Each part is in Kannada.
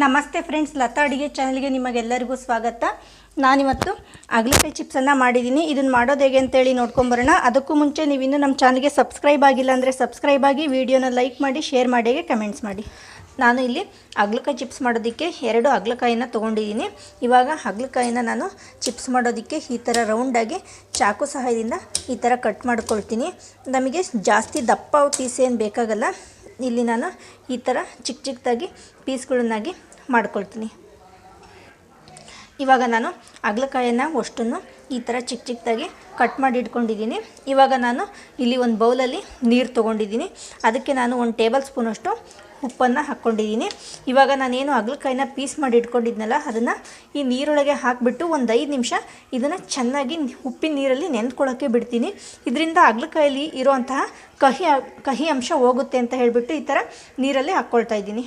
ನಮಸ್ತೆ ಫ್ರೆಂಡ್ಸ್, ಲತಾ ಅಡುಗೆ ಚಾನಲ್ಗೆ ನಿಮಗೆಲ್ಲರಿಗೂ ಸ್ವಾಗತ. ನಾನಿವತ್ತು ಅಗಲಕಾಯಿ ಚಿಪ್ಸನ್ನು ಮಾಡಿದ್ದೀನಿ ಇದನ್ನು ಮಾಡೋದು ಹೇಗೆ ಅಂತೇಳಿ ನೋಡ್ಕೊಂಬರೋಣ. ಅದಕ್ಕೂ ಮುಂಚೆ ನೀವಿನ್ನೂ ನಮ್ಮ ಚಾನಲ್ಗೆ ಸಬ್ಸ್ಕ್ರೈಬ್ ಆಗಿಲ್ಲ ಅಂದರೆ ಸಬ್ಸ್ಕ್ರೈಬ್ ಆಗಿ ವಿಡಿಯೋನ ಲೈಕ್ ಮಾಡಿ ಶೇರ್ ಮಾಡಿ ಕಮೆಂಟ್ಸ್ ಮಾಡಿ. ನಾನು ಇಲ್ಲಿ ಅಗ್ಲಕಾಯಿ ಚಿಪ್ಸ್ ಮಾಡೋದಕ್ಕೆ ಎರಡು ಅಗ್ಲಕಾಯಿನ ತೊಗೊಂಡಿದ್ದೀನಿ ಇವಾಗ ಅಗ್ಲಕಾಯಿನ ನಾನು ಚಿಪ್ಸ್ ಮಾಡೋದಕ್ಕೆ ಈ ಥರ ರೌಂಡಾಗಿ ಚಾಕು ಸಹಾಯದಿಂದ ಈ ಥರ ಕಟ್ ಮಾಡ್ಕೊಳ್ತೀನಿ. ನಮಗೆ ಜಾಸ್ತಿ ದಪ್ಪ ಪೀಸ್ ಏನು ಬೇಕಾಗಲ್ಲ. ಇಲ್ಲಿ ನಾನು ಈ ಥರ ಚಿಕ್ಕ ಚಿಕ್ಕದಾಗಿ ಪೀಸ್ಗಳನ್ನಾಗಿ ಮಾಡ್ಕೊಳ್ತೀನಿ. ಇವಾಗ ನಾನು ಅಗ್ಲಕಾಯನ್ನು ಅಷ್ಟನ್ನು ಈ ಥರ ಚಿಕ್ಕ ಚಿಕ್ಕದಾಗಿ ಕಟ್ ಮಾಡಿ ಇಟ್ಕೊಂಡಿದ್ದೀನಿ. ಇವಾಗ ನಾನು ಇಲ್ಲಿ ಒಂದು ಬೌಲಲ್ಲಿ ನೀರು ತೊಗೊಂಡಿದ್ದೀನಿ. ಅದಕ್ಕೆ ನಾನು ಒಂದು ಟೇಬಲ್ ಸ್ಪೂನಷ್ಟು ಉಪ್ಪನ್ನು ಹಾಕ್ಕೊಂಡಿದ್ದೀನಿ ಇವಾಗ ನಾನೇನು ಅಗ್ಲಕಾಯಿನ ಪೀಸ್ ಮಾಡಿ ಇಟ್ಕೊಂಡಿದ್ನಲ್ಲ, ಅದನ್ನು ಈ ನೀರೊಳಗೆ ಹಾಕಿಬಿಟ್ಟು ಒಂದು ಐದು ನಿಮಿಷ ಇದನ್ನು ಚೆನ್ನಾಗಿ ಉಪ್ಪಿನ ನೀರಲ್ಲಿ ನೆನ್ಕೊಳ್ಳೋಕ್ಕೆ ಬಿಡ್ತೀನಿ. ಇದರಿಂದ ಅಗ್ಲಕಾಯಲ್ಲಿ ಇರೋವಂತಹ ಕಹಿ ಕಹಿ ಅಂಶ ಹೋಗುತ್ತೆ ಅಂತ ಹೇಳಿಬಿಟ್ಟು ಈ ಥರ ನೀರಲ್ಲಿ ಹಾಕ್ಕೊಳ್ತಾ ಇದ್ದೀನಿ.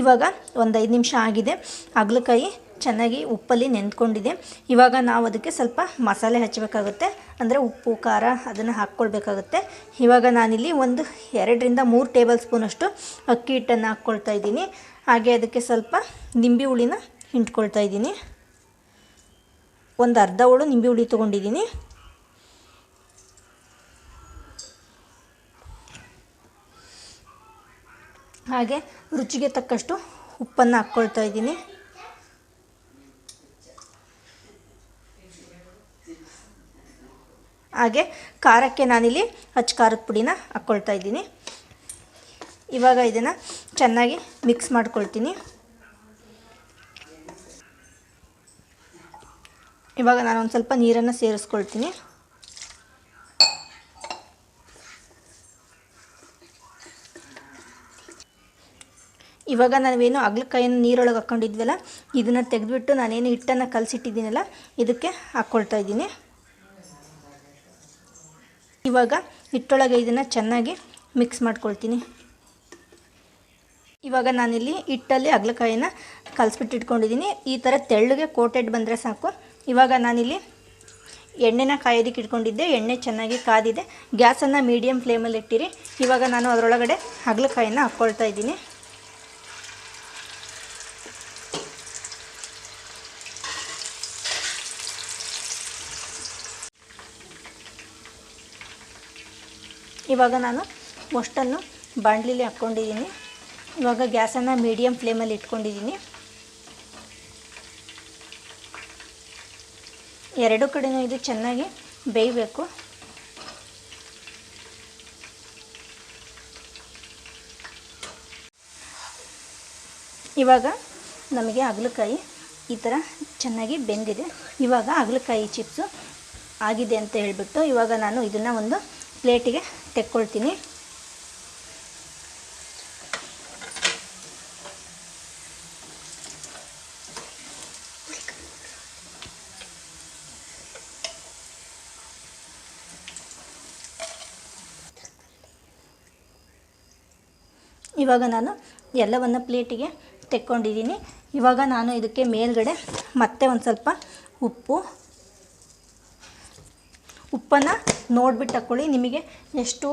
ಇವಾಗ ಒಂದು ಐದು ನಿಮಿಷ ಆಗಿದೆ. ಹಾಗಲಕಾಯಿ ಚೆನ್ನಾಗಿ ಉಪ್ಪಲ್ಲಿ ನೆಂದ್ಕೊಂಡಿದೆ ಇವಾಗ ನಾವು ಅದಕ್ಕೆ ಸ್ವಲ್ಪ ಮಸಾಲೆ ಹಚ್ಚಬೇಕಾಗುತ್ತೆ ಅಂದರೆ ಉಪ್ಪು, ಖಾರ ಅದನ್ನು ಹಾಕ್ಕೊಳ್ಬೇಕಾಗುತ್ತೆ. ಇವಾಗ ನಾನಿಲ್ಲಿ ಒಂದು ಎರಡರಿಂದ ಮೂರು ಟೇಬಲ್ ಸ್ಪೂನಷ್ಟು ಅಕ್ಕಿ ಹಿಟ್ಟನ್ನು ಹಾಕ್ಕೊಳ್ತಾ ಇದ್ದೀನಿ. ಹಾಗೆ ಅದಕ್ಕೆ ಸ್ವಲ್ಪ ನಿಂಬೆ ಹುಳಿನ ಹಿಂಡ್ಕೊಳ್ತಾ ಇದ್ದೀನಿ. ಒಂದು ಅರ್ಧ ಹೋಳು ನಿಂಬೆ ಹುಳಿ ತೊಗೊಂಡಿದ್ದೀನಿ. ಹಾಗೆ ರುಚಿಗೆ ತಕ್ಕಷ್ಟು ಉಪ್ಪನ್ನು ಹಾಕ್ಕೊಳ್ತಾ ಇದ್ದೀನಿ. ಹಾಗೆ ಖಾರಕ್ಕೆ ನಾನಿಲ್ಲಿ ಹಚ್ಚ ಖಾರದ ಪುಡಿನ ಹಾಕ್ಕೊಳ್ತಾ ಇದ್ದೀನಿ. ಇವಾಗ ಇದನ್ನು ಚೆನ್ನಾಗಿ ಮಿಕ್ಸ್ ಮಾಡ್ಕೊಳ್ತೀನಿ. ಇವಾಗ ನಾನು ಒಂದು ಸ್ವಲ್ಪ ನೀರನ್ನು ಸೇರಿಸ್ಕೊಳ್ತೀನಿ. ಇವಾಗ ನಾವೇನು ಅಗ್ಲಕಾಯನ್ನು ನೀರೊಳಗೆ ಹಾಕ್ಕೊಂಡಿದ್ವಲ್ಲ, ಇದನ್ನು ತೆಗೆದುಬಿಟ್ಟು ನಾನೇನು ಹಿಟ್ಟನ್ನು ಕಲಸಿಟ್ಟಿದ್ದೀನಲ್ಲ, ಇದಕ್ಕೆ ಹಾಕ್ಕೊಳ್ತಾ ಇದ್ದೀನಿ. ಇವಾಗ ಹಿಟ್ಟೊಳಗೆ ಇದನ್ನು ಚೆನ್ನಾಗಿ ಮಿಕ್ಸ್ ಮಾಡ್ಕೊಳ್ತೀನಿ. ಇವಾಗ ನಾನಿಲ್ಲಿ ಹಿಟ್ಟಲ್ಲಿ ಅಗ್ಲಕಾಯಿನ ಕಲಿಸ್ಬಿಟ್ಟು ಇಟ್ಕೊಂಡಿದ್ದೀನಿ ಈ ಥರ ತೆಳ್ಳಗೆ ಕೋಟೆಡ್ ಬಂದರೆ ಸಾಕು. ಇವಾಗ ನಾನಿಲ್ಲಿ ಎಣ್ಣೆನ ಕಾಯೋದಕ್ಕೆ ಇಟ್ಕೊಂಡಿದ್ದೆ. ಎಣ್ಣೆ ಚೆನ್ನಾಗಿ ಕಾದಿದೆ. ಗ್ಯಾಸನ್ನು ಮೀಡಿಯಮ್ ಫ್ಲೇಮಲ್ಲಿ ಇಟ್ಟಿರಿ. ಇವಾಗ ನಾನು ಅದರೊಳಗಡೆ ಅಗ್ಲಕಾಯಿನ ಹಾಕ್ಕೊಳ್ತಾ ಇದ್ದೀನಿ. ಇವಾಗ ನಾನು ಅಷ್ಟನ್ನು ಬಾಣಲಿಲಿ ಹಾಕ್ಕೊಂಡಿದ್ದೀನಿ. ಇವಾಗ ಗ್ಯಾಸನ್ನು ಮೀಡಿಯಮ್ ಫ್ಲೇಮಲ್ಲಿ ಇಟ್ಕೊಂಡಿದ್ದೀನಿ. ಎರಡು ಕಡೆಯೂ ಇದು ಚೆನ್ನಾಗಿ ಬೇಯಬೇಕು. ಇವಾಗ ನಮಗೆ ಹಾಗಲಕಾಯಿ ಈ ಥರ ಚೆನ್ನಾಗಿ ಬೆಂದಿದೆ. ಇವಾಗ ಹಾಗಲಕಾಯಿ ಚಿಪ್ಸು ಆಗಿದೆ ಅಂತ ಹೇಳಿಬಿಟ್ಟು ಇವಾಗ ನಾನು ಇದನ್ನು ಒಂದು ಪ್ಲೇಟಿಗೆ ತೆಕ್ಕೊಳ್ತೀನಿ. ಇವಾಗ ನಾನು ಎಲ್ಲವನ್ನು ಪ್ಲೇಟಿಗೆ ತೆಕ್ಕೊಂಡಿದ್ದೀನಿ. ಇವಾಗ ನಾನು ಇದಕ್ಕೆ ಮೇಲ್ಗಡೆ ಮತ್ತೆ ಒಂದು ಸ್ವಲ್ಪ ಉಪ್ಪು ಉಪ್ಪನ್ನು ನೋಡಿಬಿಟ್ಟು ಹಾಕ್ಕೊಳ್ಳಿ ನಿಮಗೆ ಎಷ್ಟು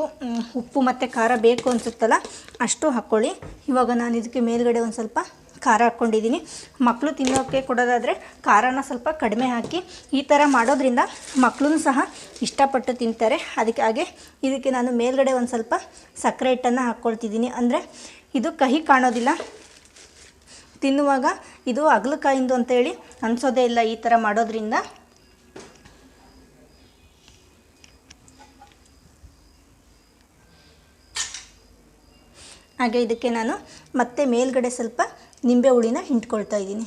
ಉಪ್ಪು ಮತ್ತು ಖಾರ ಬೇಕು ಅನಿಸುತ್ತಲ್ಲ ಅಷ್ಟು ಹಾಕ್ಕೊಳ್ಳಿ ಇವಾಗ ನಾನು ಇದಕ್ಕೆ ಮೇಲ್ಗಡೆ ಒಂದು ಸ್ವಲ್ಪ ಖಾರ ಹಾಕ್ಕೊಂಡಿದ್ದೀನಿ ಮಕ್ಕಳು ತಿನ್ನೋಕ್ಕೆ ಕೊಡೋದಾದರೆ ಖಾರನ ಸ್ವಲ್ಪ ಕಡಿಮೆ ಹಾಕಿ ಈ ಥರ ಮಾಡೋದ್ರಿಂದ ಮಕ್ಕಳು ಸಹ ಇಷ್ಟಪಟ್ಟು ತಿಂತಾರೆ. ಅದಕ್ಕೆ ಹಾಗೆ ಇದಕ್ಕೆ ನಾನು ಮೇಲ್ಗಡೆ ಒಂದು ಸ್ವಲ್ಪ ಸಕ್ಕರೆ ಹಿಟ್ಟನ್ನು ಹಾಕ್ಕೊಳ್ತಿದ್ದೀನಿ ಅಂದರೆ ಇದು ಕಹಿ ಕಾಣೋದಿಲ್ಲ. ತಿನ್ನುವಾಗ ಇದು ಅಗಲಕಾಯಿಂದು ಅಂತೇಳಿ ಅನಿಸೋದೇ ಇಲ್ಲ ಈ ಥರ ಮಾಡೋದ್ರಿಂದ. ಹಾಗೆ ಇದಕ್ಕೆ ನಾನು ಮತ್ತೆ ಮೇಲ್ಗಡೆ ಸ್ವಲ್ಪ ನಿಂಬೆ ಹುಳಿನ ಹಿಂಡ್ಕೊಳ್ತಾ ಇದ್ದೀನಿ.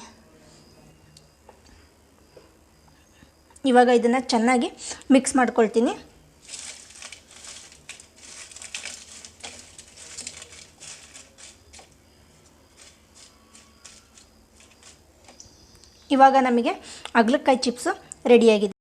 ಇವಾಗ ಇದನ್ನು ಚೆನ್ನಾಗಿ ಮಿಕ್ಸ್ ಮಾಡ್ಕೊಳ್ತೀನಿ. ಇವಾಗ ನಮಗೆ ಅಗ್ಲಕಾಯಿ ಚಿಪ್ಸು ರೆಡಿಯಾಗಿದೆ.